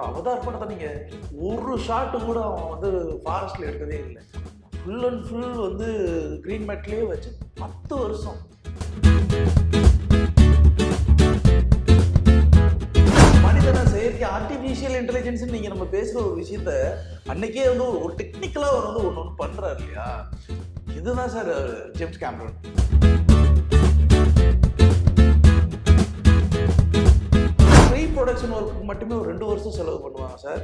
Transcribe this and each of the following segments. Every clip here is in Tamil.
அப்புறம் அவதார் படத்தை நீங்கள் ஒரு ஷாட்டு கூட அவன் வந்து ஃபாரஸ்ட்டில் எடுக்கவே இல்லை. ஃபுல் அண்ட் ஃபுல் வந்து க்ரீன் மேட்லேயே வச்சு பத்து வருஷம். மனிதனை செயற்கை ஆர்டிஃபிஷியல் இன்டெலிஜென்ஸ்னு நீங்கள் நம்ம பேசுகிற ஒரு விஷயத்த அன்னைக்கே வந்து ஒரு ஒரு டெக்னிக்கலாக அவர் வந்து ஒன்று ஒன்று பண்ணுறாரு இல்லையா? இதுதான் sir James Cameron production work மட்டுமே ஒரு ரெண்டு வருஷம் செலவு பண்ணுவாங்க சார்.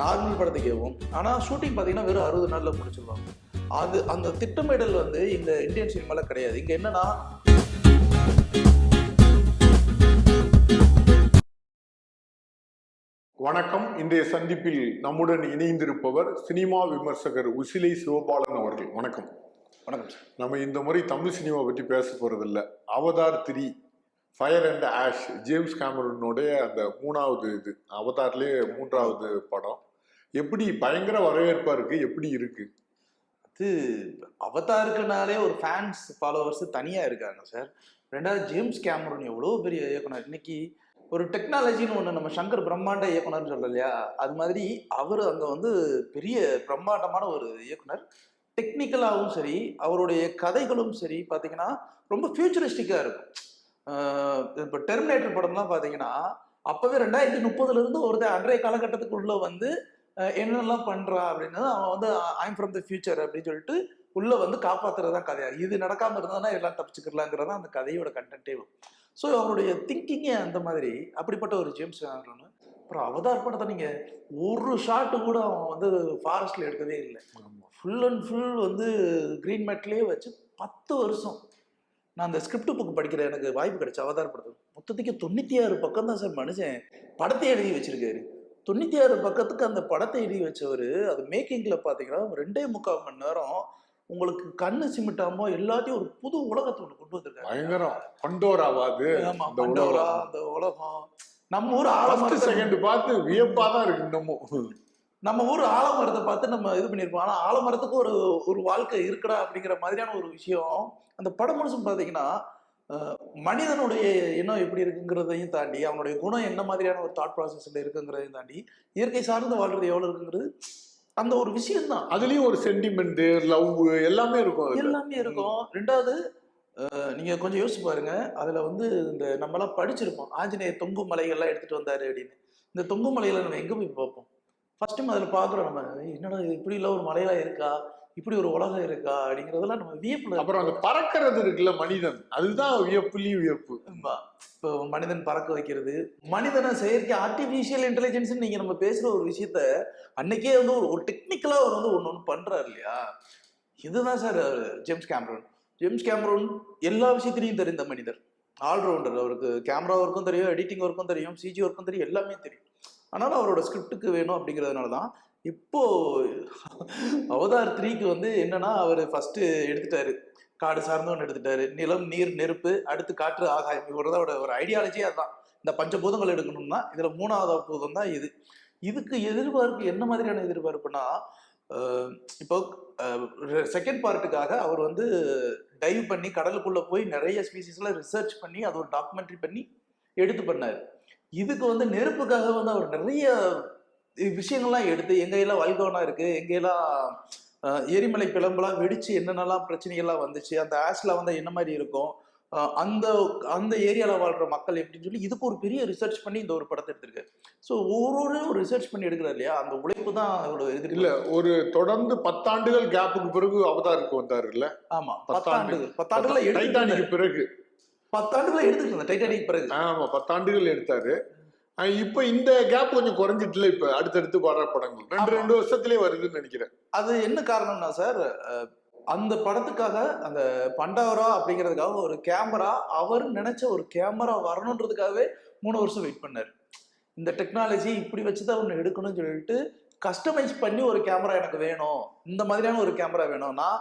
நார்மல் படத்துக்கேவும் ஆனால் ஷூட்டிங் பார்த்தீங்கன்னா வெறும் அறுபது நாளில் முடிச்சிருவாங்க. அது அந்த திட்டமிடல் வந்து இந்த இந்தியன் சினிமாவில் கிடையாது. இங்கே என்னன்னா வணக்கம். இன்றைய சந்திப்பில் நம்முடன் இணைந்திருப்பவர் சினிமா விமர்சகர் உசிலை சிவபாலன் அவர்கள். வணக்கம். வணக்கம் சார். நம்ம இந்த முறை தமிழ் சினிமா பற்றி பேச போறதில்ல. Avatar three Fire and Ash James கேமரனுடைய அந்த மூணாவது இது அவதார்லேயே மூன்றாவது படம். எப்படி பயங்கர வரவேற்பா இருக்கு? எப்படி இருக்கு? அது அவதாருக்குனாலே ஒரு ஃபேன்ஸ் ஃபாலோவர்ஸ் தனியாக இருக்காங்க சார் ரெண்டாவது ஜேம்ஸ் கேமரன் எவ்வளோ பெரிய இயக்குனர்? இன்னைக்கு ஒரு டெக்னாலஜின்னு ஒன்று நம்ம சங்கர் பிரம்மாண்ட இயக்குனர்னு சொல்றோம் இல்லையா? அது மாதிரி அவர் அங்கே வந்து பெரிய பிரம்மாண்டமான ஒரு இயக்குனர். டெக்னிக்கலாகவும் சரி அவருடைய கதைகளும் சரி பார்த்தீங்கன்னா ரொம்ப ஃபியூச்சரிஸ்டிக்காக இருக்கும். இப்போ டெர்மினேட்டர் படம்லாம் பார்த்தீங்கன்னா அப்போவே ரெண்டாயிரத்தி முப்பதுல இருந்து ஒருத்தர் அன்றைய காலகட்டத்துக்குள்ள வந்து என்னெல்லாம் பண்ணுறான் அப்படின்னு அவன் வந்து ஐம் ஃப்ரம் த ஃபியூச்சர் அப்படின்னு சொல்லிட்டு உள்ள வந்து காப்பாத்துறது கதையா இது நடக்காம இருந்ததுன்னா எல்லாம் தப்பிச்சுக்கலாங்கிறது அந்த கதையோட கண்டென்ட்டே ஸோ அவருடைய திங்கிங்கே அந்த மாதிரி. அப்படிப்பட்ட ஒரு ஜேம்ஸ் கேமரன் அப்புறம் அவதார் படத்தை நீங்கள் ஒரு ஷாட்டு கூட அவன் வந்து ஃபாரஸ்ட்டில் எடுக்கவே இல்லை. ஃபுல் அண்ட் ஃபுல் வந்து க்ரீன் மேட்லேயே வச்சு பத்து வருஷம். நான் அந்த ஸ்கிரிப்ட் புக் படிக்கிற எனக்கு வாய்ப்பு கிடைச்சு அவதார் படத்துக்கு மொத்தத்துக்கு தொண்ணூற்றி ஆறு பக்கம் தான் சார் மனுஷன் படத்தை எழுதி வச்சிருக்காரு. தொண்ணூற்றி ஆறு பக்கத்துக்கு அந்த படத்தை எழுதி வச்சவர் அது மேக்கிங்கில் பார்த்தீங்கன்னா ரெண்டே முக்கால் மணி நேரம் உங்களுக்கு கண்ணு சிமிட்டாமோ எல்லாத்தையும் ஒரு புது உலகத்தை ஒன்று கொண்டு வந்திருக்காரு. பயங்கரம். பண்டோராவாது ஆமா பண்டோரா. அந்த உலகம். நம்ம ஊர் செகண்ட் பார்த்து வியப்பா தான் இருக்கு இன்னமும். நம்ம ஊர் ஆலமரத்தை பார்த்து நம்ம இது பண்ணியிருப்போம். ஆனா ஆலமரத்துக்கு ஒரு ஒரு வாழ்க்கை இருக்குடா அப்படிங்கிற மாதிரியான ஒரு விஷயம் அந்த படம் முழுசும் பார்த்தீங்கன்னா மனிதனுடைய எண்ணம் எப்படி இருக்குங்கிறதையும் தாண்டி அவனுடைய குணம் என்ன மாதிரியான ஒரு தாட் ப்ராசஸ்ல இருக்குங்கிறதையும் தாண்டி இயற்கை சார்ந்து வாழ்றது எவ்வளவு இருக்குங்கிறது அந்த ஒரு விஷயம் தான் அதுலயும் ஒரு சென்டிமெண்ட் லவ் எல்லாமே இருக்கும். எல்லாமே இருக்கும். ரெண்டாவது நீங்க கொஞ்சம் யோசிச்சு பாருங்க. அதுல வந்து இந்த நம்மலாம் படிச்சிருப்போம். ஆஞ்சநேயர் தொங்கு மலைகள்லாம் எடுத்துட்டு வந்தாரு அப்படின்னு. இந்த தொங்கு மலையில நம்ம எங்க போய் பார்ப்போம்? ஃபர்ஸ்ட் டைம் அதில் பார்க்குறோம் நம்ம "ஏய், என்னடா இப்படி இல்லை ஒரு மலையெல்லாம் இருக்கா? இப்படி ஒரு உலகம் இருக்கா? அப்படிங்கிறதெல்லாம் நம்ம வியப்புல அப்புறம் அந்த பறக்கிறது இருக்குல்ல மனிதன். அதுதான் வியப்புலயும் வியப்பு. இப்போ மனிதன் பறக்க வைக்கிறது மனிதனை செயற்கை ஆர்டிஃபிஷியல் இன்டெலிஜென்ஸ் நீங்க நம்ம பேசுற ஒரு விஷயத்த அன்னைக்கே வந்து ஒரு ஒரு டெக்னிக்கலா அவர் வந்து ஒன்று ஒன்று பண்றாரு இல்லையா? இதுதான் sir James Cameron James Cameron எல்லா விஷயத்திலையும் தெரிந்த மனிதர். ஆல்ரவுண்டர் அவருக்கு கேமரா ஒர்க்கும் தெரியும் எடிட்டிங் ஒர்க்கும் தெரியும் சிஜி ஒர்க்கும் தெரியும் எல்லாமே தெரியும். அதனால அவரோட ஸ்கிரிப்டுக்கு வேணும் அப்படிங்கிறதுனால தான் இப்போ அவதார் த்ரீக்கு வந்து என்னன்னா அவர் ஃபர்ஸ்ட் எடுத்துட்டாரு. காடு சார்ந்த ஒன்று எடுத்துட்டாரு. நிலம் நீர் நெருப்பு அடுத்து காற்று ஆகாயம். இவரோட ஒரு ஐடியாலஜியே அதுதான். இந்த பஞ்சபூதங்கள் எடுக்கணும்னா இதுல மூணாவது பூதம் தான் இது. இதுக்கு எதிர்பார்ப்பு என்ன மாதிரியான எதிர்பார்ப்புனா இப்போ செகண்ட் பார்ட்டுக்காக அவர் வந்து டைவ் பண்ணி கடலுக்குள்ள போய் நிறைய ஸ்பீசிஸ்ல ரிசர்ச் பண்ணி அது ஒரு டாக்குமெண்ட்ரி பண்ணி எடுத்து பண்ணாரு. இதுக்கு வந்து நெருப்புக்காக வந்து அவர் நிறைய விஷயங்கள்லாம் எடுத்து எங்கெல்லாம் வல்கோனா இருக்கு எங்கெல்லாம் எரிமலை பிளம்பெல்லாம் வெடிச்சு என்னென்னலாம் பிரச்சனைகள்லாம் வந்துச்சு அந்த ஆஷ்ல வந்து என்ன மாதிரி இருக்கும் அந்த அந்த ஏரியாவில் வாழ்ற மக்கள் எப்படின்னு சொல்லி இதுக்கு ஒரு பெரிய ரிசர்ச் பண்ணி இந்த ஒரு படத்தை எடுத்திருக்காரு ஸோ ஒவ்வொரு ஒரு ரிசர்ச் பண்ணி எடுக்கிறார் இல்லையா? அந்த உழைப்பு தான் அவரோட இது இல்ல ஒரு தொடர்ந்து பத்தாண்டுகள் கேப்புக்கு பிறகு அவதாருக்கு வந்தாருல்ல? ஆமா பத்தாண்டு. பத்தாண்டு எடுத்துட்டு டைட்டானிக்கு பிறகு. எடுத்துட்டு இருந்தேன் டைட்டானிக் பிறகு. ஆமா பத்தாண்டுகள் எடுத்தாரு. இப்ப இந்த கேப் கொஞ்சம் குறைஞ்சிட்டுல இப்ப அடுத்தடுத்து வர படங்கள். ரெண்டு. ரெண்டு வருஷத்துலயே வருதுன்னு நினைக்கிறேன். அது என்ன காரணம்னா சார் அந்த படத்துக்காக அந்த பண்டாவரா அப்படிங்கிறதுக்காக ஒரு கேமரா அவர் நினைச்ச ஒரு கேமரா வரணுன்றதுக்காகவே மூணு வருஷம் வெயிட் பண்ணார். இந்த டெக்னாலஜி இப்படி வச்சுதான் ஒன்று எடுக்கணும்னு சொல்லிட்டு கஸ்டமைஸ் பண்ணி ஒரு கேமரா எனக்கு வேணும். இந்த மாதிரியான ஒரு கேமரா வேணும் நான்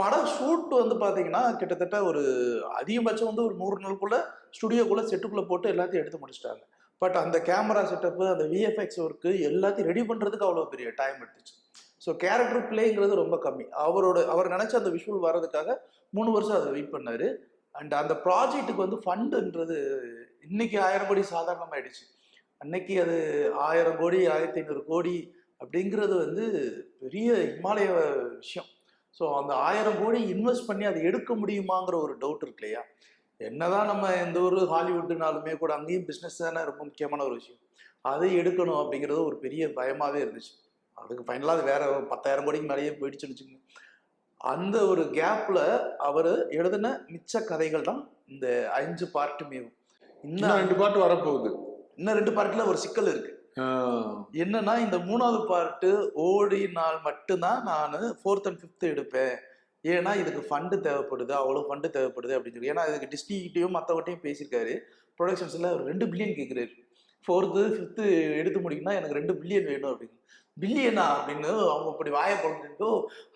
படம் ஷூட் வந்து பார்த்தீங்கன்னா கிட்டத்தட்ட ஒரு அதிகபட்சம் வந்து ஒரு நூறு நாளுக்குள்ள ஸ்டுடியோக்குள்ள செட்டுக்குள்ள போட்டு எல்லாத்தையும் எடுத்து முடிச்சிட்டாங்க. பட் அந்த கேமரா செட்டப்பு அந்த விஎஃப்எக்ஸ் ஒர்க்கு எல்லாத்தையும் ரெடி பண்ணுறதுக்கு அவ்வளோ பெரிய டைம் எடுத்துச்சு. ஸோ கேரக்டர் பிளேங்கிறது ரொம்ப கம்மி. அவரோட அவர் நினச்ச அந்த விஷுவல் வர்றதுக்காக மூணு வருஷம் அதை வெயிட் பண்ணார். அண்ட் அந்த ப்ராஜெக்ட்டுக்கு வந்து ஃபண்டுன்றது இன்னைக்கு ஆயிரம் கோடி சாதாரணமாயிடுச்சு. அன்னைக்கு அது ஆயிரம் கோடி ஆயிரத்தி ஐநூறு கோடி அப்படிங்கிறது வந்து பெரிய இமாலய விஷயம். ஸோ அந்த ஆயிரம் கோடி இன்வெஸ்ட் பண்ணி அதை எடுக்க முடியுமாங்கிற ஒரு டவுட் இருக்கு இல்லையா? என்னதான் நம்ம எந்த ஒரு ஹாலிவுட்னாலுமே கூட அங்கேயும் பிஸ்னஸ் தானே ரொம்ப முக்கியமான ஒரு விஷயம். அதை எடுக்கணும் அப்படிங்கிறது ஒரு பெரிய பயமாகவே இருந்துச்சு. அதுக்கு ஃபைனலாக அது வேற ஒரு பத்தாயிரம் கோடிக்கு மேலேயே போயிடுச்சுன்னு வச்சுக்கோங்க. அந்த ஒரு கேப்ல அவர் எழுதின மிச்ச கதைகள் தான் இந்த அஞ்சு பார்ட்டுமே இன்னும் ரெண்டு பாட்டு வரப்போகுது. இன்னும் ரெண்டு பார்ட்ல ஒரு சிக்கல் இருக்கு. என்னன்னா இந்த மூணாவது பார்ட்டு ஓடினால் மட்டும்தான் நான் ஃபோர்த் அண்ட் ஃபிஃப்த் எடுப்பேன். ஏன்னா இதுக்கு ஃபண்டு தேவைப்படுது அவ்வளோ ஃபண்டு தேவைப்படுது அப்படின்னு சொல்லி. ஏன்னா இதுக்கு டிஸ்ட்ரிக்ட்டையும் மற்றவட்டையும் பேசியிருக்காரு. ப்ரொடக்ஷன்ஸில் அவர் ரெண்டு பில்லியன் கேட்குறாரு ஃபோர்த்து ஃபிஃப்த்து எடுத்து முடிக்கணும்னா எனக்கு ரெண்டு பில்லியன் வேணும் அப்படின்னு. பில்லியனா அப்படின்னு அவங்க இப்படி வாய பொழுதுட்டோ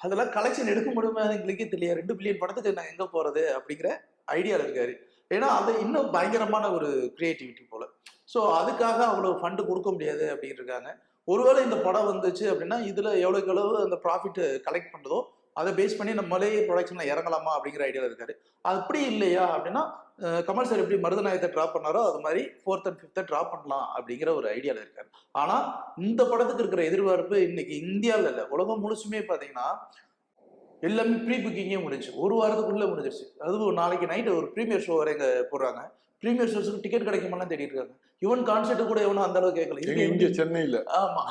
அதெல்லாம் கலெக்ஷன் எடுக்க முடியுமா எங்களுக்கே தெரியல. ரெண்டு பில்லியன் படத்துக்கு நான் எங்கே போகிறது அப்படிங்கிற ஐடியாவில் இருக்காரு. ஏன்னா அது இன்னும் பயங்கரமான ஒரு கிரியேட்டிவிட்டி போல். ஸோ அதுக்காக அவ்வளோ ஃபண்டு கொடுக்க முடியாது அப்படின்னு இருக்காங்க ஒருவேளை இந்த படம் வந்துச்சு அப்படின்னா இதில் எவ்வளோக்கு எவ்வளவு அந்த ப்ராஃபிட் கலெக்ட் பண்ணுதோ அதை பேஸ் பண்ணி நம்மளே ப்ரொடக்ஷனில் இறங்கலாமா அப்படிங்கிற ஐடியாவில் இருக்காரு. அப்படி இல்லையா அப்படின்னா கமல் சார் எப்படி மருதநாயகத்தை ட்ராப் பண்ணாரோ அது மாதிரி ஃபோர்த் அண்ட் ஃபிஃப்த்தை ட்ராப் பண்ணலாம் அப்படிங்கிற ஒரு ஐடியாவில் இருக்காரு. ஆனால் இந்த படத்துக்கு இருக்கிற எதிர்பார்ப்பு இன்னைக்கு இந்தியாவில் இல்லை. உலகம் முழுசுமே பார்த்தீங்கன்னா எல்லாமே ப்ரீ புக்கிங்கே முடிஞ்சு ஒரு வாரத்துக்குள்ளே முடிஞ்சிருச்சு. அதுவும் நாளைக்கு நைட்டு ஒரு ப்ரீமியர் ஷோ வரை இங்கே போடுறாங்க. ப்ரீமியர் ஷோஸுக்கு டிக்கெட் கிடைக்குமாலாம் தேடிட்டு இருக்காங்க யுவன் கான்செர்ட் கூட எவனும் அந்த அளவுக்கு கேட்கல இங்க சென்னையில. ஆமா.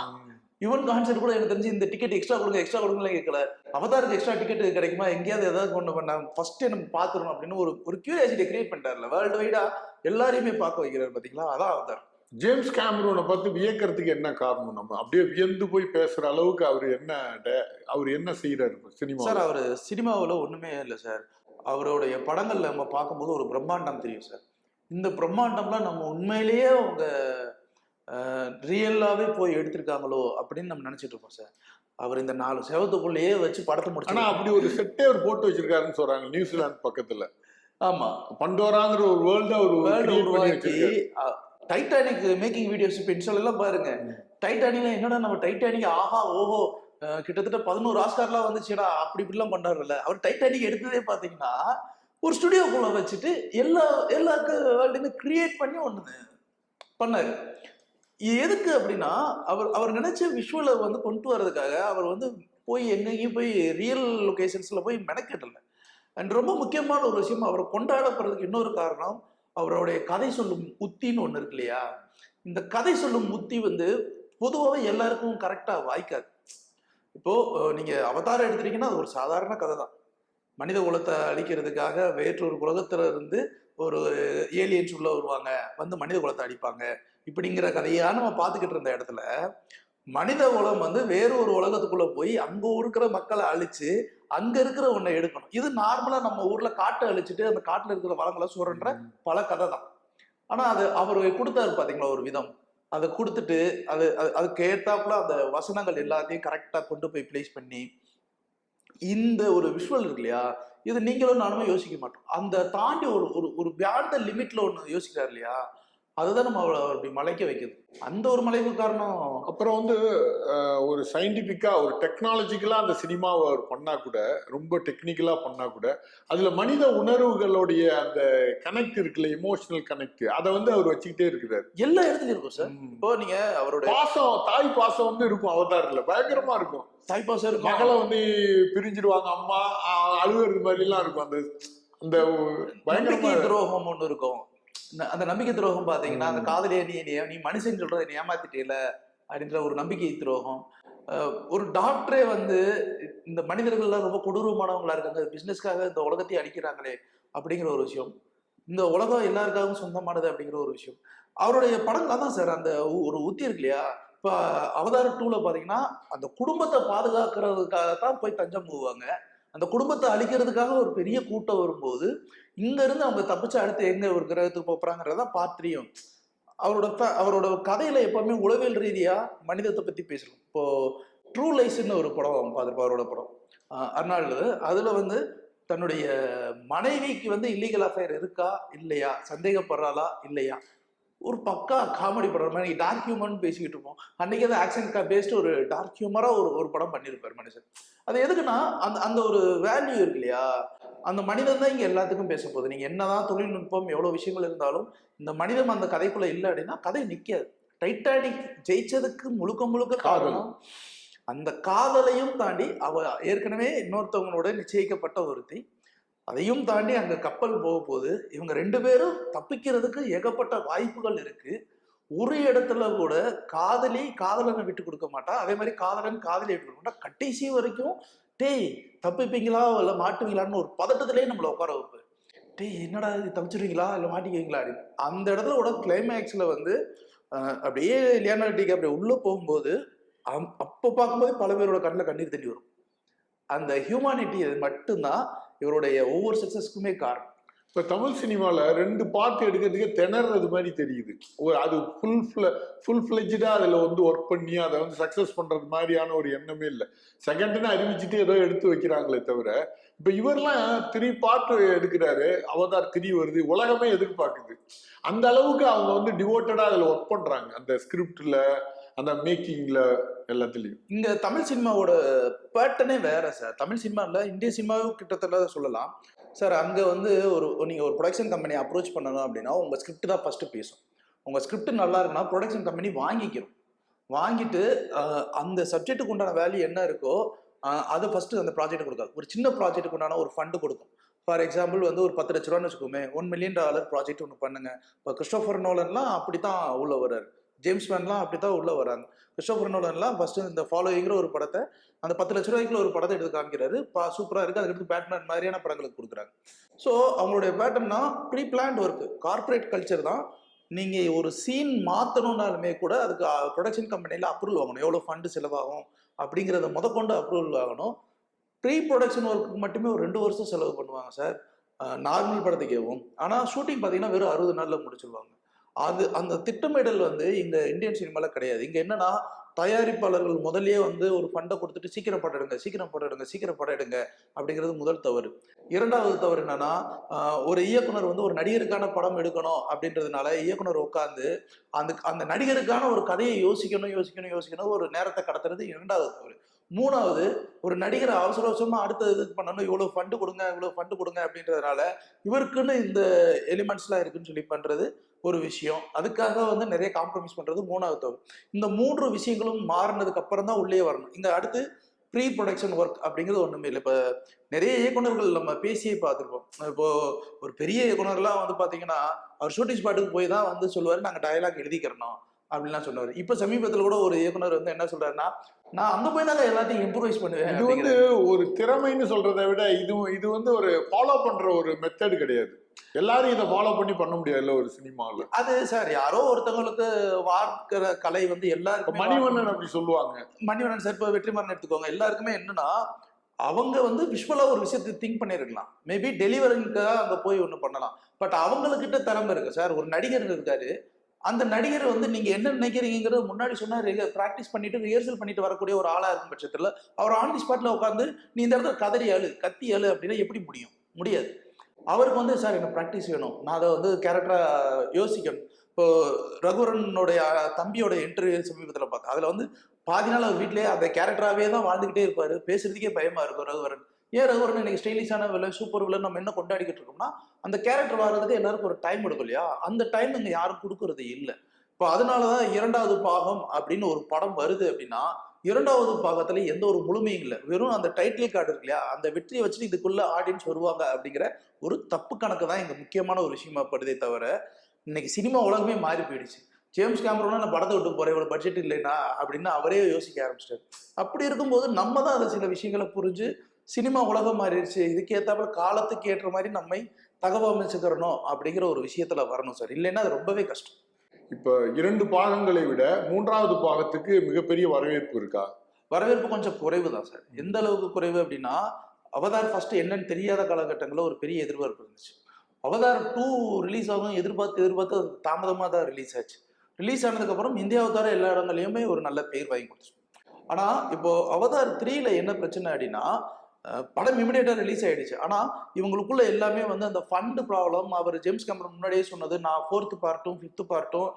யுவன் கான்செர்ட் கூட எனக்கு தெரிஞ்சு இந்த டிக்கெட் எக்ஸ்ட்ரா கொடுங்க எக்ஸ்ட்ரா கொடுங்கலாம் கேட்கல அவதாருக்கு எக்ஸ்ட்ரா டிக்கெட் கிடைக்குமா? எங்கேயாவது ஏதாவது கொண்டு பண்ண ஃபர்ஸ்ட் நம்ம பார்த்துடணும் அப்படின்னு ஒரு ஒரு கியூரியாசிட்டி கிரியேட் பண்ணிட்டார்ல. வேர்ல்டு வைடா எல்லாரையுமே பார்க்க வைக்கிறார் பாத்தீங்களா? அதான் அவதார். ஜேம்ஸ் கேமரூனை பார்த்து வியக்கிறதுக்கு என்ன காரணம் நம்ம? அப்படியே வியந்து போய் பேசுற அளவுக்கு அவர் என்ன அவர் என்ன செய்யறாரு சினிமா சார் அவர் சினிமாவில் ஒண்ணுமே இல்லை சார். அவருடைய படங்கள்ல நம்ம பார்க்கும்போது ஒரு பிரம்மாண்டம் தெரியும் சார். இந்த பிரம்மாண்டம்லாம் நம்ம உண்மையிலேயே அவங்க ரியலாவே போய் எடுத்திருக்காங்களோ அப்படின்னு நம்ம நினைச்சிட்டு இருப்போம் சார். அவர் இந்த நாலு செவத்துக்குள்ளேயே வச்சு படத்தை முடிச்சு அப்படி ஒரு செட்டே அவர் போட்டு வச்சிருக்காருன்னு சொல்றாங்க நியூசிலாந்து பக்கத்துல. ஆமா. பண்டோராங்கிற ஒரு வேர்ல்டு அவர் வேர்ல்டு உருவாக்கி டைட்டானிக் மேக்கிங் வீடியோஸ் இப்போ இன்ஸ்டால எல்லாம் பாருங்க. டைட்டானிக்ல என்னடா நம்ம டைட்டானிக் ஆஹா ஓஹோ கிட்டத்தட்ட பதினோரு ஆஸ்கார்லாம் வந்துச்சுடா அப்படி இப்படிலாம் பண்ணாருல்ல. அவர் டைட்டானிக் எடுத்ததே பாத்தீங்கன்னா ஒரு ஸ்டுடியோக்குள்ள வச்சுட்டு எல்லா எல்லா வேர்ல்டுமே கிரியேட் பண்ணி ஒன்று பண்ணாரு. எதுக்கு அப்படின்னா அவர் அவர் நினைச்ச விஷுவலை வந்து கொண்டு வர்றதுக்காக அவர் வந்து போய் எங்கேயும் போய் ரியல் லொக்கேஷன்ஸில் போய் மெனக்கெட்டல. அண்ட் ரொம்ப முக்கியமான ஒரு விஷயம் அவரை கொண்டாடப்படுறதுக்கு இன்னொரு காரணம் அவருடைய கதை சொல்லும் உத்தின்னு ஒன்று இருக்கு இல்லையா? இந்த கதை சொல்லும் உத்தி வந்து பொதுவாக எல்லாருக்கும் கரெக்டாக வாய்க்காது. இப்போ நீங்கள் நீங்க அவதாரம் எடுத்துட்டீங்கன்னா அது ஒரு சாதாரண கதை தான் மனித குலத்தை அழிக்கிறதுக்காக வேற்றொரு உலகத்துல இருந்து ஒரு ஏலியன்ஸ் உள்ள வருவாங்க. வந்து மனித குலத்தை அடிப்பாங்க இப்படிங்கிற கதையா நம்ம பார்த்துக்கிட்டு இருந்த இடத்துல மனித குலம் வந்து வேற ஒரு உலகத்துக்குள்ள போய் அங்க இருக்கிற மக்களை அழிச்சு அங்க இருக்கிற ஒன்றை எடுக்கணும். இது நார்மலா நம்ம ஊர்ல காட்டை அழிச்சிட்டு அந்த காட்டுல இருக்கிற வளங்களை சுரண்ட பல கதை தான். ஆனா அது அவர் கொடுத்தாரு பாத்தீங்களா ஒரு விதம். அதை கொடுத்துட்டு அது அது- ஏத்தாப்புல அந்த வசனங்கள் எல்லாத்தையும் கரெக்டா கொண்டு போய் பிளேஸ் பண்ணி இந்த ஒரு விஷுவல் இருக்கு இல்லையா? இது நீங்களும் நானுமே யோசிக்க மாட்டோம். அந்த தாண்டி ஒரு ஒரு ஒரு பியாண்ட் லிமிட்ல ஒன்று யோசிக்கிறார் இல்லையா? அதுதான் நம்ம அவளை அப்படி மலைக்க வைக்குது. அந்த ஒரு மலைப்பு காரணம்? அப்புறம் வந்து ஒரு சயின்டிபிக்கா ஒரு டெக்னாலஜிக்கலா அந்த சினிமாவை அவர் பண்ணா கூட ரொம்ப டெக்னிக்கலா பண்ணா கூட அதுல மனித உணர்வுகளுடைய அந்த கனெக்ட் இருக்குல்ல எமோஷனல் கனெக்ட் அதை வந்து அவர் வச்சுக்கிட்டே இருக்கிறாரு. எல்லா இடத்துலயும் இருக்கும் சார். இப்போ நீங்க அவருடைய பாசம் தாய் பாசம் வந்து இருக்கும் அவதாரில். பயங்கரமா இருக்கும். இருக்கும் மகளை வந்து பிரிஞ்சிடுவாங்க. அம்மா அழுகுறது எல்லாம் இருக்கும். அந்த அந்த பயங்கரமா துரோகம் ஒண்ணு இருக்கும். அந்த நம்பிக்கை துரோகம் பாத்தீங்கன்னா அந்த. காதலிய நீ நீ மனுஷன் சொல்றதை நீ ஏமாத்திட்டீல அப்படின்ற ஒரு நம்பிக்கை துரோகம். ஒரு டாக்டரே வந்து இந்த மனிதர்கள்லாம் ரொம்ப கொடூரமானவங்களா இருக்காங்க. பிசினஸ்க்காக இந்த உலகத்தையே அடிக்கிறாங்களே அப்படிங்கிற ஒரு விஷயம். இந்த உலகம் எல்லாருக்காகவும் சொந்தமானது அப்படிங்கிற ஒரு விஷயம். அவருடைய படங்கள் தான் சார் அந்த ஒரு உத்தி இருக்கு இல்லையா? இப்போ அவதார டூல பார்த்தீங்கன்னா அந்த குடும்பத்தை பாதுகாக்கிறதுக்காக தான் போய் தஞ்சம் போவாங்க. அந்த குடும்பத்தை அழிக்கிறதுக்காக ஒரு பெரிய கூட்டம் வரும்போது இங்கேருந்து அவங்க தப்பிச்சு அடுத்து எங்கே ஒரு கிரகத்துக்கு போகிறாங்கிறத பாத்திரியம் அவரோட அவரோட கதையில் எப்போவுமே உளவியல் ரீதியாக மனிதத்தை பற்றி பேசுகிறோம் இப்போது ட்ரூ லைஸ்ன்னு ஒரு படம் பார்த்துருப்போம் அவரோட படம். அர்னால்டு அதில் வந்து தன்னுடைய மனைவிக்கு வந்து இல்லீகல் அஃபேர் இருக்கா? இல்லையா? சந்தேகப்படுறாளா? இல்லையா? ஒரு பக்கா காமெடி படம் மாதிரி டார்க் ஹியூமன் பேசிக்கிட்டு இருப்போம். அன்னைக்கு அந்த ஆக்ஷன் பேஸ்டு ஒரு டார்க் ஹியூமரா ஒரு ஒரு படம் பண்ணியிருப்பார் மனுஷன். அது எதுக்குன்னா அந்த அந்த ஒரு வேல்யூ இருக்கு இல்லையா? அந்த மனிதன் தான் இங்க எல்லாத்துக்கும் பேச போகுது. நீங்க என்னதான் தொழில்நுட்பம் எவ்வளவு விஷயங்கள் இருந்தாலும் இந்த மனிதன் அந்த கதைக்குள்ள இல்லை அப்படின்னா கதை நிக்காது. டைட்டானிக் ஜெயிச்சதுக்கு முழுக்க முழுக்க காதல். காரணம் அந்த காதலையும் தாண்டி அவ ஏற்கனவே இன்னொருத்தவங்களோட நிச்சயிக்கப்பட்ட ஒருத்தி அதையும் தாண்டி அங்க கப்பல் போக போகுது இவங்க ரெண்டு பேரும் தப்பிக்கிறதுக்கு ஏகப்பட்ட வாய்ப்புகள் இருக்கு. ஒரு இடத்துல கூட காதலி காதலனை விட்டு கொடுக்க மாட்டா. அதே மாதிரி காதலன் காதலி விட்டு கொடுக்க மாட்டா. கடைசி வரைக்கும் டேய் தப்பிப்பீங்களா இல்லை மாட்டுவீங்களான்னு ஒரு பதட்டத்திலே நம்மளை உட்கார வைப்பு டேய் என்னடா இது? தப்பிச்சிருவீங்களா இல்லை மாட்டிக்குவீங்களா அப்படின்னு. அந்த இடத்துல கூட கிளைமேக்ஸ்ல வந்து அப்படியே லியானாட்டிக்கு அப்படியே உள்ள போகும்போது அம்- அப்போ பார்க்கும்போது பல பேரோட கண்ணில் கண்ணீர் தண்ணி வரும். அந்த ஹியூமானிட்டி மட்டும்தான் இவருடைய ஒவ்வொரு சக்சஸ்க்குமே காரணம். இப்போ தமிழ் சினிமாவில் ரெண்டு பாட்டு எடுக்கிறதுக்கே திணறது மாதிரி தெரியுது. ஒரு அது ஃபுல் ஃபுல் ஃபிளெஜ்டா அதில் வந்து ஒர்க் பண்ணி அதை வந்து சக்ஸஸ் பண்ணுறது மாதிரியான ஒரு எண்ணமே இல்லை. செகண்ட்னு அறிவிச்சுட்டு ஏதோ எடுத்து வைக்கிறாங்களே தவிர இப்போ இவர்லாம் த்ரீ பாட்டு எடுக்கிறாரு அவதார் த்ரீ வருது உலகமே எதிர்பார்க்குது. அந்த அளவுக்கு அவங்க வந்து டிவோட்டடாக அதில் ஒர்க் பண்ணுறாங்க அந்த ஸ்கிரிப்டில் அந்த மேக்கிங்ல எல்லாத்துலயும். இங்க தமிழ் சினிமாவோட பேட்டனே வேற சார் தமிழ் சினிமாவில் இந்திய சினிமாவும் கிட்டத்தட்ட சொல்லலாம். சார் அங்க வந்து ஒரு நீங்க ஒரு ப்ரொடக்ஷன் கம்பெனி அப்ரோச் பண்ணணும் அப்படின்னா உங்க ஸ்கிரிப்ட் தான் ஃபர்ஸ்ட் பேசும். உங்க ஸ்கிரிப்ட் நல்லா இருக்குன்னா ப்ரொடக்ஷன் கம்பெனி வாங்கிக்கிறோம் வாங்கிட்டு அந்த சப்ஜெக்ட்டுக்கு உண்டான வேல்யூ என்ன இருக்கோ அதை ஃபர்ஸ்ட் அந்த ப்ராஜெக்ட் கொடுக்காது. ஒரு சின்ன ப்ராஜெக்ட்டுக்கு உண்டான ஒரு ஃபண்டு கொடுக்கும். ஃபார் எக்ஸாம்பிள் வந்து ஒரு பத்து லட்ச ரூபான்னு வச்சுக்கோமே ஒன் மில்லியன் டாலர் ப்ராஜெக்ட் ஒன்று பண்ணுங்க. இப்போ கிறிஸ்டோஃபர் நோலன்லாம் அப்படி தான் உள்ள வர்றாரு. ஜேம்ஸ் மேன்லாம் அப்படி தான் உள்ளே வராங்க. கிறிஸ்டோபர் நோலன்லாம் ஃபஸ்ட்டு இந்த ஃபாலோயிங்கிற ஒரு படத்தை அந்த பத்து லட்ச ரூபாய்க்குள்ள ஒரு படத்தை எடுத்து காமிக்கிறாரு. பா சூப்பராக இருக்குது அதுக்கடுத்து பேட்மேன் மாதிரியான படங்களுக்கு கொடுக்குறாங்க. ஸோ அவங்களுடைய பேட்டர்னா pre planned work corporate culture தான். நீங்கள் ஒரு சீன் மாற்றணுன்னாலுமே கூட அதுக்கு ப்ரொடக்ஷன் கம்பெனியில் அப்ரூவல் வாங்கணும். எவ்வளோ ஃபண்டு செலவாகும் அப்படிங்கிறத முதற்கொண்டு அப்ரூவல் வாங்கணும். ப்ரீ ப்ரொடக்ஷன் ஒர்க்குக்கு மட்டுமே ஒரு ரெண்டு வருஷம் செலவு பண்ணுவாங்க சார். நார்மல் படத்துக்கேவும். ஆனால் ஷூட்டிங் பார்த்தீங்கன்னா வெறும் அறுபது நாளில் முடிச்சிருவாங்க. அது அந்த திட்டமிடல் வந்து இந்த இந்தியன் சினிமாவில் கிடையாது. இங்கே என்னன்னா தயாரிப்பாளர்கள் முதல்லயே வந்து ஒரு ஃபண்டை கொடுத்துட்டு சீக்கிரம் படம் எடுங்க சீக்கிரம் படம் எடுங்க சீக்கிரம் படம் எடுங்க அப்படிங்கிறது முதல் தவறு. இரண்டாவது தவறு என்னன்னா ஒரு இயக்குனர் வந்து ஒரு நடிகருக்கான படம் எடுக்கணும் அப்படின்றதுனால இயக்குனர் உட்காந்து அந்த அந்த நடிகருக்கான ஒரு கதையை யோசிக்கணும் யோசிக்கணும் யோசிக்கணும் ஒரு நேரத்தை கடத்துறது இரண்டாவது தவறு. மூணாவது ஒரு நடிகரை அவசர அவசரமா அடுத்த இது பண்ணணும் இவ்வளவு ஃபண்டு கொடுங்க இவ்வளவு ஃபண்டு கொடுங்க அப்படின்றதுனால இவருக்குன்னு இந்த எலிமெண்ட்ஸ்லாம் இருக்குன்னு சொல்லி பண்றது ஒரு விஷயம். அதுக்காக வந்து நிறைய காம்ப்ரமைஸ் பண்றது மூணாவது இந்த மூன்று விஷயங்களும் மாறினதுக்கு அப்புறம் தான் உள்ளே வரணும். இங்க அடுத்து ப்ரீ ப்ரொடக்ஷன் ஒர்க் அப்படிங்கிறது ஒண்ணுமே இல்லை. இப்போ நிறைய இயக்குநர்கள் நம்ம பேசியே பார்த்துருப்போம். இப்போ ஒரு பெரிய இயக்குனர்லாம் வந்து பாத்தீங்கன்னா அவர் ஷூட்டிங் ஸ்பாட்டுக்கு போய் தான் வந்து சொல்லுவார் நாங்கள் டயலாக் எழுதிக்கிறோம். அப்படின்லாம் சொன்னார் இப்போ சமீபத்தில் கூட ஒரு இயக்குனர் வந்து என்ன சொல்றாருன்னா நான் அங்கே போய் தாங்க எல்லாத்தையும் இம்ப்ரூவைஸ் பண்ணுவேன் இது வந்து. ஒரு திறமைன்னு சொல்றதை விட இது இது வந்து ஒரு ஃபாலோ பண்ற ஒரு மெத்தட் கிடையாது. எல்லாரும் இதை ஃபாலோ பண்ணி பண்ண முடியாதுல்ல ஒரு சினிமாவில். அது சார் யாரோ ஒருத்தவங்களுக்கு வார்க்கிற கலை வந்து எல்லாருக்கும் மணிவண்ணன் அப்படி சொல்லுவாங்க. மணிவண்ணன் சார் இப்போ வெற்றிமாறன் எடுத்துக்கோங்க. எல்லாருக்குமே என்னன்னா அவங்க வந்து விஷுவலா ஒரு விஷயத்தை திங்க் பண்ணிருக்கலாம். மேபி டெலிவரிங்காக அங்க போய் ஒன்று பண்ணலாம். பட் அவங்களுக்கிட்ட திறமை இருக்கு. சார் ஒரு நடிகர் இருக்காரு. அந்த நடிகர் வந்து நீங்க என்ன நினைக்கிறீங்கிறது முன்னாடி சொன்னாரு ப்ராக்டிஸ் பண்ணிட்டு ரிஹர்சல் பண்ணிட்டு வரக்கூடிய ஒரு ஆளா இருக்கும் பட்சத்துல அவர் ஆன் தி ஸ்பாட்ல உட்காந்து நீ இந்த இடத்துல கதறி அழு கத்தி அழு அப்படின்னா எப்படி முடியும்? முடியாது. அவருக்கு வந்து சார் எனக்கு ப்ராக்டிஸ் வேணும். நான் அதை வந்து கேரக்டரா யோசிக்கணும். இப்போ ரகுவரனுடைய தம்பியோட இன்டர்வியூ சமீபத்தில் பார்த்தேன். அதில் வந்து பாதி நாள் அவர் வீட்டிலேயே அந்த கேரக்டராகவே தான் வாழ்ந்துக்கிட்டே இருப்பார். பேசுறதுக்கே பயமா இருக்கும் ரகுவரன். ஏன் ரகுவரன் இன்னைக்கு ஸ்டைலிஷான விலை சூப்பர் விலை நம்ம என்ன கொண்டாடிக்கிட்டு இருக்கோம்னா அந்த கேரக்டர் வர்றதுக்கு எல்லாருக்கும் ஒரு டைம் எடுக்கும் இல்லையா? அந்த டைம் இங்கே யாரும் கொடுக்கறது இல்லை. இப்போ அதனால தான் இரண்டாவது பாகம் அப்படின்னு ஒரு படம் வருது அப்படின்னா இரண்டாவது பாகத்துல எந்த ஒரு முழுமையும் இல்லை. வெறும் அந்த டைட்டில் கார்டு இருக்கு இல்லையா? அந்த வெற்றியை வச்சுட்டு இதுக்குள்ள ஆடியன்ஸ் வருவாங்க அப்படிங்கிற ஒரு தப்பு கணக்கு தான் இங்க முக்கியமான ஒரு விஷயமா படுதே தவிர இன்னைக்கு சினிமா உலகமே மாறி போயிடுச்சு. ஜேம்ஸ் கேமரோனா நான் படத்தை விட்டு போறேன் இவ்வளவு பட்ஜெட் இல்லைனா அப்படின்னு அவரே யோசிக்க ஆரம்பிச்சிட்டாரு. அப்படி இருக்கும்போது நம்ம தான் அதை சில விஷயங்களை புரிஞ்சு சினிமா உலகம் மாறிடுச்சு. இதுக்கு ஏத்தாப்புல காலத்துக்கு ஏற்ற மாதிரி நம்மை தகவமைச்சுக்கிறணும் அப்படிங்கிற ஒரு விஷயத்துல வரணும் சார். இல்லைன்னா அது ரொம்பவே கஷ்டம். இப்ப இரண்டு பாகங்களை விட மூன்றாவது பாகத்துக்கு மிகப்பெரிய வரவேற்பு இருக்கா? வரவேற்பு கொஞ்சம் குறைவு தான் சார். எந்த அளவுக்கு குறைவு அப்படின்னா அவதார் ஃபர்ஸ்ட் என்னன்னு தெரியாத காலகட்டங்களில் ஒரு பெரிய எதிர்பார்ப்பு இருந்துச்சு. அவதார் டூ ரிலீஸ் ஆகும் எதிர்பார்த்து எதிர்பார்த்து தாமதமாக தான் ரிலீஸ் ஆச்சு. ரிலீஸ் ஆனதுக்கப்புறம் இந்தியாவை தவிர எல்லா இடங்களையுமே ஒரு நல்ல பேர் வாங்கி கொடுத்துச்சு. ஆனால் இப்போ அவதார் த்ரீல என்ன பிரச்சனை அப்படின்னா படம் இமிடியேட்டாக ரிலீஸ் ஆயிடுச்சு. ஆனால் இவங்களுக்குள்ள எல்லாமே வந்து அந்த ஃபண்டு ப்ராப்ளம் அவர் ஜேம்ஸ் கேமரன் முன்னாடியே சொன்னது நான் ஃபோர்த்து பார்ட்டும் ஃபிஃப்த்து பார்ட்டும்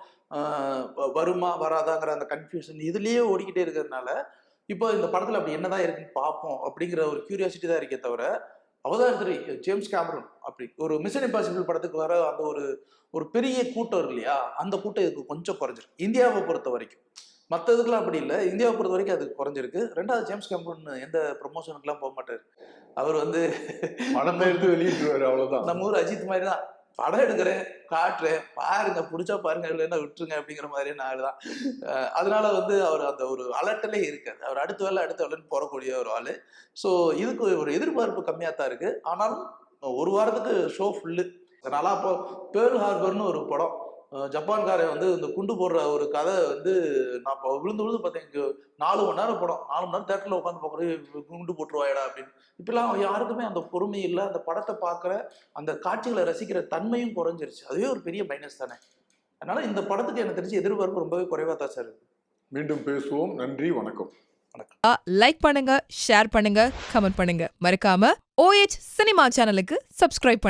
வருமா வராதாங்கிற அந்த கன்ஃபியூஷன் இதுலேயே ஓடிக்கிட்டே இருக்கிறதுனால இப்போ இந்த படத்தில் அப்படி என்னதான் இருக்குன்னு பார்ப்போம் அப்படிங்கிற ஒரு கியூரியாசிட்டி தான் இருக்கே தவிர அவதாரத்திரி ஜேம்ஸ் கேமரன் அப்படி ஒரு மிஷன் இம்பாசிபிள் படத்துக்கு வர அந்த ஒரு ஒரு பெரிய கூட்டம் இருக்கு இல்லையா அந்த கூட்டம் இதுக்கு கொஞ்சம் குறைஞ்சிருக்கு இந்தியாவை பொறுத்த வரைக்கும் மற்ற இதுக்கெல்லாம் அப்படி இல்லை. இந்தியாவை பொறுத்த வரைக்கும் அது குறைஞ்சிருக்கு. ரெண்டாவது ஜேம்ஸ் கேமரன் எந்த ப்ரொமோஷனுக்குலாம் போக மாட்டார். அவர் வந்து பணத்தை எடுத்து வெளியிட்டுருவாரு அவ்வளவுதான். நம்ம ஊர் அஜித் மாதிரி தான் படம் எடுக்கிறேன் காட்டுறேன். பாருங்க பிடிச்சா பாருங்க இல்லைன்னா விட்டுருங்க அப்படிங்கிற மாதிரியான ஆள் தான் அதனால வந்து அவர் அந்த ஒரு அலட்டலே இருக்காது. அவர் அடுத்த வேலை அடுத்த வேலைன்னு போறக்கூடிய ஒரு ஆள். ஸோ இதுக்கு ஒரு எதிர்பார்ப்பு கம்மியாக தான் இருக்கு. ஆனாலும் ஒரு வாரத்துக்கு ஷோ ஃபுல்லு அதனால அப்போ பேர்ல் ஹார்பர்னு ஒரு படம். அஹ் ஜப்பான்காரன் வந்து இந்த குண்டு போடுற ஒரு கதை வந்து நான் இப்போ விழுந்து விழுந்து பார்த்தேன். இங்க நாலு மணி நேரம் படம். நாலு மணி நேரம் தேட்டரில் உட்காந்து பார்க்குறது குண்டு போட்டுருவாயடா அப்படின்னு. இப்பெல்லாம் யாருக்குமே அந்த பொறுமை இல்லை. அந்த படத்தை பார்க்குற அந்த காட்சிகளை ரசிக்கிற தன்மையும் குறைஞ்சிருச்சு. அதுவே ஒரு பெரிய மைனஸ் தானே. அதனால இந்த படத்துக்கு எனக்கு தெரிஞ்சு எதிர்பார்ப்பு ரொம்பவே குறைவாக தான் சார் இருக்கு. மீண்டும் பேசுவோம். நன்றி வணக்கம். லைக் பண்ணுங்க ஷேர் பண்ணுங்க கமெண்ட் பண்ணுங்க. மறக்காம ஓஎச் சினிமா சேனலுக்கு சப்ஸ்கிரைப் பண்ணுங்க